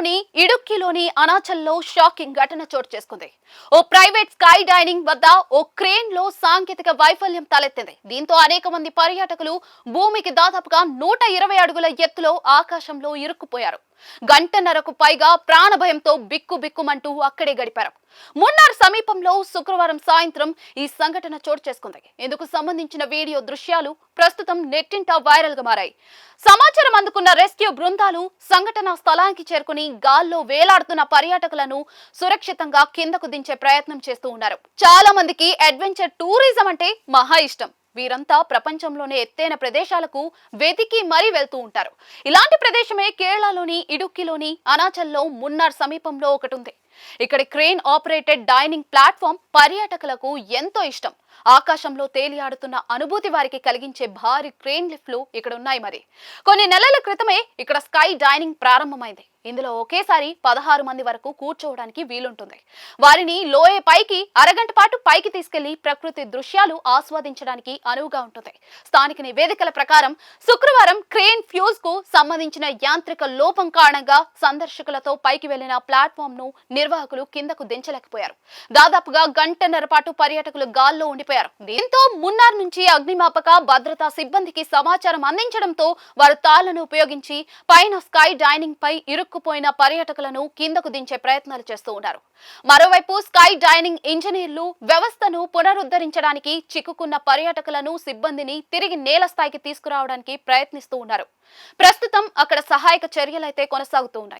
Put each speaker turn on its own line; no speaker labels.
కేరళలోని ఇడుక్కిలోని అనాచల్లో షాకింగ్ ఘటన చోటు చేసుకుంది. ఓ ప్రైవేట్ స్కై డైనింగ్ వద్ద ఓ క్రేన్లో సాంకేతిక వైఫల్యం తలెత్తింది. దీంతో అనేక మంది పర్యాటకులు భూమికి దాదాపుగా నూట ఇరవై అడుగుల ఎత్తులో ఆకాశంలో ఇరుక్కుపోయారు. గంటన్నరకు పైగా ప్రాణభయంతో బిక్కు బిక్కుమంటూ అక్కడే గడిపారు. మున్నార్ సమీపంలో శుక్రవారం సాయంత్రం ఈ సంఘటన చోటు చేసుకుంది. ఇందుకు సంబంధించిన వీడియో దృశ్యాలు ప్రస్తుతం నెట్టింట వైరల్గా మారాయి. సమాచారం అందుకున్న రెస్క్యూ బృందాలు సంఘటనా స్థలానికి చేరుకుని గాల్లో వేలాడుతున్న పర్యాటకులను సురక్షితంగా కిందకు దించే ప్రయత్నం చేస్తూ ఉన్నారు. చాలా మందికి అడ్వెంచర్ టూరిజం అంటే మహా ఇష్టం. వీరంతా ప్రపంచంలోనే ఎత్తైన ప్రదేశాలకు వెతికి మరీ వెళ్తూ ఉంటారు. ఇలాంటి ప్రదేశమే కేరళలోని ఇడుక్కిలోని అనాచల్లో మున్నార్ సమీపంలో ఒకటి ఉంది. ఇక్కడ క్రేన్ ఆపరేటెడ్ డైనింగ్ ప్లాట్ఫామ్ పర్యాటకులకు ఎంతో ఇష్టం. ఆకాశంలో తేలియాడుతున్న అనుభూతి వారికి కలిగించే భారీ క్రేన్ లిఫ్ట్లు ఇక్కడ ఉన్నాయి మరి. కొన్ని నెలల క్రితమే ఇక్కడ స్కై డైనింగ్ ప్రారంభమైంది. ఇందులో ఒకేసారి పదహారు మంది వరకు కూర్చోవడానికి వీలుంటుంది. వారిని లోయ పైకి అరగంట పాటు పైకి తీసుకెళ్ళి ప్రకృతి దృశ్యాలు ఆస్వాదించడానికి అనువుగా ఉంటుంది. స్థానిక నివేదికల ప్రకారం శుక్రవారం క్రేన్ ఫ్యూజ్కు సంబంధించిన యాంత్రిక లోపం కారణంగా సందర్శకులతో పైకి వెళ్ళిన ప్లాట్ఫామ్ను నిర్వాహకులు కిందకు దించలేకపోయారు. దాదాపుగా గంటన్నర పాటు పర్యాటకులు గాల్లో మండిపోయారు దీంతో మున్నార్ నుంచి అగ్నిమాపక భద్రతా సిబ్బందికి సమాచారం అందించడంతో వారు తాళ్ళను ఉపయోగించి పైన స్కై డైనింగ్ పై ఇరుక్కుపోయిన పర్యాటకులను కిందకు దించే ప్రయత్నాలు చేస్తూ ఉన్నారు. మరోవైపు స్కై డైనింగ్ ఇంజనీర్లు వ్యవస్థను పునరుద్ధరించడానికి చిక్కుకున్న పర్యాటకులను సిబ్బందిని తిరిగి నేల స్థాయికి తీసుకురావడానికి ప్రయత్నిస్తూ ఉన్నారు. ప్రస్తుతం అక్కడ సహాయక చర్యలైతే కొనసాగుతూ ఉన్నాయి.